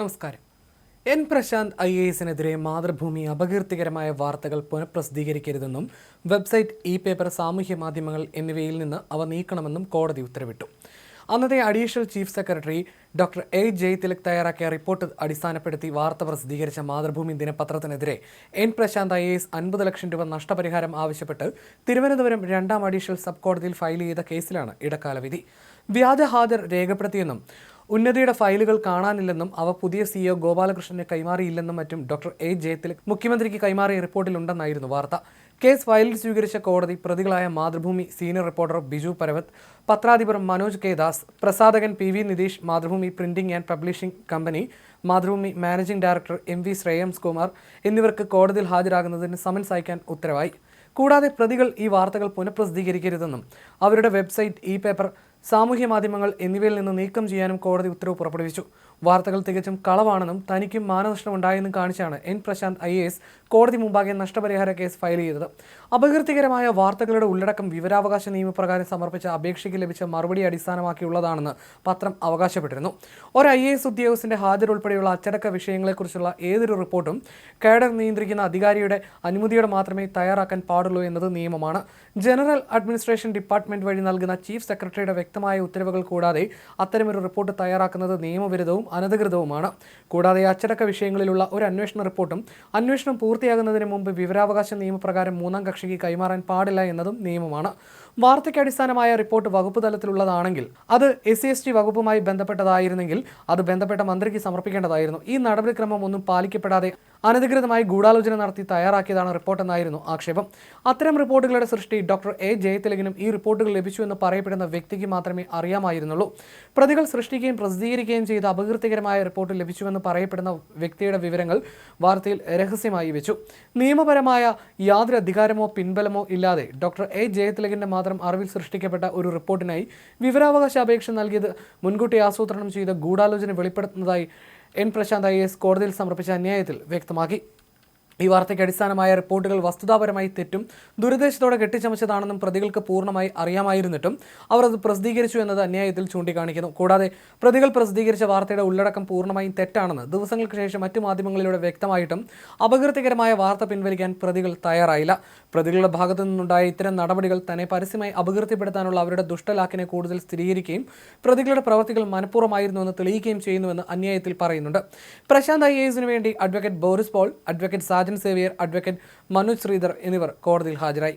നമസ്കാരം. N Prashant I A എസിനെതിരെ മാതൃഭൂമി അപകീർത്തികരമായ വാർത്തകൾ പുനഃപ്രസിദ്ധീകരിക്കരുതെന്നും വെബ്സൈറ്റ് ഇ പേപ്പർ സാമൂഹ്യ മാധ്യമങ്ങൾ എന്നിവയിൽ നിന്ന് അവ നീക്കണമെന്നും കോടതി ഉത്തരവിട്ടു. അന്നത്തെ additional chief secretary doctor A. Jayathilak തയ്യാറാക്കിയ റിപ്പോർട്ട് അടിസ്ഥാനപ്പെടുത്തി വാർത്ത പ്രസിദ്ധീകരിച്ച മാതൃഭൂമി ദിനപത്രത്തിനെതിരെ എൻ പ്രശാന്ത് ഐ എസ് അൻപത് ലക്ഷം രൂപ നഷ്ടപരിഹാരം ആവശ്യപ്പെട്ട് തിരുവനന്തപുരം രണ്ടാം അഡീഷണൽ സബ് കോടതിയിൽ ഫയൽ ചെയ്ത കേസിലാണ് ഇടക്കാല വിധി വ്യാജ ഹാജർ രേഖപ്പെടുത്തിയെന്നും ഉന്നതിയുടെ ഫയലുകൾ കാണാനില്ലെന്നും അവ പുതിയ സിഇഒ ഗോപാലകൃഷ്ണന് കൈമാറിയില്ലെന്നും മറ്റും ഡോക്ടർ എ ജയതിലക് മുഖ്യമന്ത്രിക്ക് കൈമാറിയ റിപ്പോർട്ടിലുണ്ടെന്നായിരുന്നു വാർത്ത. കേസ് ഫയലിൽ സ്വീകരിച്ച കോടതി പ്രതികളായ മാതൃഭൂമി സീനിയർ റിപ്പോർട്ടർ ബിജു പരവത് പത്രാധിപർ Manoj K Das പ്രസാധകൻ P V Nitheesh Mathrubhumi printing and publishing company Mathrubhumi managing director M V Shreyams Kumar എന്നിവർക്ക് കോടതിയിൽ ഹാജരാകുന്നതിന് സമൻസ് അയക്കാൻ ഉത്തരവായി. കൂടാതെ പ്രതികൾ ഈ വാർത്തകൾ പുനഃപ്രസിദ്ധീകരിക്കരുതെന്നും അവരുടെ വെബ്സൈറ്റ് ഇ പേപ്പർ സാമൂഹ്യ മാധ്യമങ്ങൾ എന്നിവയിൽ നിന്ന് നീക്കം ചെയ്യാനും കോടതി ഉത്തരവ് പുറപ്പെടുവിച്ചു. വാർത്തകൾ തികച്ചും കളവാണെന്നും തനിക്കും മാനനഷ്ടം ഉണ്ടായെന്നും കാണിച്ചാണ് എൻ പ്രശാന്ത് ഐ കോടതി മുമ്പാകെ നഷ്ടപരിഹാര കേസ് ഫയൽ ചെയ്തത്. അപകീർത്തികരമായ വാർത്തകളുടെ ഉള്ളടക്കം വിവരാവകാശ നിയമപ്രകാരം സമർപ്പിച്ച അപേക്ഷയ്ക്ക് ലഭിച്ച മറുപടി അടിസ്ഥാനമാക്കിയുള്ളതാണെന്ന് പത്രം അവകാശപ്പെട്ടിരുന്നു. ഒരു ഐ എ എസ് ഉദ്യോഗസ്ഥന്റെ ഹാജർ ഉൾപ്പെടെയുള്ള അച്ചടക്ക വിഷയങ്ങളെക്കുറിച്ചുള്ള ഏതൊരു റിപ്പോർട്ടും കേഡർ നിയന്ത്രിക്കുന്ന അധികാരിയുടെ അനുമതിയോടെ മാത്രമേ തയ്യാറാക്കാൻ പാടുള്ളൂ എന്നത് നിയമമാണ്. ജനറൽ അഡ്മിനിസ്ട്രേഷൻ ഡിപ്പാർട്ട്മെന്റ് വഴി നൽകുന്ന ചീഫ് സെക്രട്ടറിയുടെ വ്യക്തമായ ഉത്തരവുകൾ കൂടാതെ അത്തരമൊരു റിപ്പോർട്ട് തയ്യാറാക്കുന്നത് നിയമവിരുദ്ധവും അനധികൃതവുമാണ്. കൂടാതെ അച്ചടക്ക വിഷയങ്ങളിലുള്ള ഒരു അന്വേഷണ റിപ്പോർട്ടും അന്വേഷണം പൂർത്തിയാകുന്നതിന് മുമ്പ് വിവരാവകാശ നിയമപ്രകാരം മൂന്നാം കക്ഷിക്ക് കൈമാറാൻ പാടില്ല എന്നതും നിയമമാണ്. വാർത്തയ്ക്ക് അടിസ്ഥാനമായ റിപ്പോർട്ട് വകുപ്പ് തലത്തിലുള്ളതാണെങ്കിൽ അത് എസ് സി എസ് ടി വകുപ്പുമായി ബന്ധപ്പെട്ടതായിരുന്നെങ്കിൽ അത് ബന്ധപ്പെട്ട മന്ത്രിക്ക് സമർപ്പിക്കേണ്ടതായിരുന്നു. ഈ നടപടിക്രമം ഒന്നും പാലിക്കപ്പെടാതെ അനധികൃതമായി ഗൂഢാലോചന നടത്തി തയ്യാറാക്കിയതാണ് റിപ്പോർട്ടെന്നായിരുന്നു ആക്ഷേപം. അത്തരം റിപ്പോർട്ടുകളുടെ സൃഷ്ടി ഡോക്ടർ എ ജയതിലകനും ഈ റിപ്പോർട്ടുകൾ ലഭിച്ചു എന്ന് പറയപ്പെടുന്ന വ്യക്തിക്ക് മാത്രമേ അറിയാമായിരുന്നുള്ളൂ. പ്രതികൾ സൃഷ്ടിക്കുകയും പ്രസിദ്ധീകരിക്കുകയും ചെയ്ത അപകീർത്തികരമായ റിപ്പോർട്ട് ലഭിച്ചുവെന്ന് പറയപ്പെടുന്ന വ്യക്തിയുടെ വിവരങ്ങൾ വാർത്തയിൽ രഹസ്യമായി വെച്ചു. നിയമപരമായ യാതൊരു അധികാരമോ പിൻബലമോ ഇല്ലാതെ ഡോക്ടർ എ ജയതിലകിന്റെ മാത്രം അറിവിൽ സൃഷ്ടിക്കപ്പെട്ട ഒരു റിപ്പോർട്ടിനായി വിവരാവകാശ അപേക്ഷ നൽകിയത് മുൻകൂട്ടി ആസൂത്രണം ചെയ്ത ഗൂഢാലോചന വെളിപ്പെടുത്തുന്നതായി എൻ പ്രശാന്ത് ഐ എസ് കോടതിയിൽ സമർപ്പിച്ച അന്യായത്തിൽ വ്യക്തമാക്കി. ഈ വാർത്തയ്ക്ക് അടിസ്ഥാനമായ റിപ്പോർട്ടുകൾ വസ്തുതാപരമായി തെറ്റും ദുരുദ്ദേശത്തോടെ കെട്ടിച്ചമച്ചതാണെന്നും പ്രതികൾക്ക് പൂർണമായി അറിയാമായിരുന്നിട്ടും അവർ അത് പ്രസിദ്ധീകരിച്ചു എന്നത് അന്യായത്തിൽ ചൂണ്ടിക്കാണിക്കുന്നു. കൂടാതെ പ്രതികൾ പ്രസിദ്ധീകരിച്ച വാർത്തയുടെ ഉള്ളടക്കം പൂർണമായും തെറ്റാണെന്ന് ദിവസങ്ങൾക്ക് ശേഷം മറ്റു മാധ്യമങ്ങളിലൂടെ വ്യക്തമായിട്ടും അപകീർത്തികരമായ വാർത്ത പിൻവലിക്കാൻ പ്രതികൾ തയ്യാറായില്ല. പ്രതികളുടെ ഭാഗത്തു നിന്നുണ്ടായ ഇത്തരം നടപടികൾ തന്നെ പരസ്യമായി അപകീർത്തിപ്പെടുത്താനുള്ള അവരുടെ ദുഷ്ടലാക്കിനെ കൂടുതൽ സ്ഥിരീകരിക്കുകയും പ്രതികളുടെ പ്രവർത്തികൾ മനഃപൂർവമായിരുന്നുവെന്ന് തെളിയിക്കുകയും ചെയ്യുന്നുവെന്ന് അന്യായത്തിൽ പറയുന്നുണ്ട്. പ്രശാന്ത് ഐ എസിനു വേണ്ടി advocate Boris Paul advocate Sajan Xavier advocate Manoj Sreedhar എന്നിവർ കോടതിയിൽ ഹാജരായി.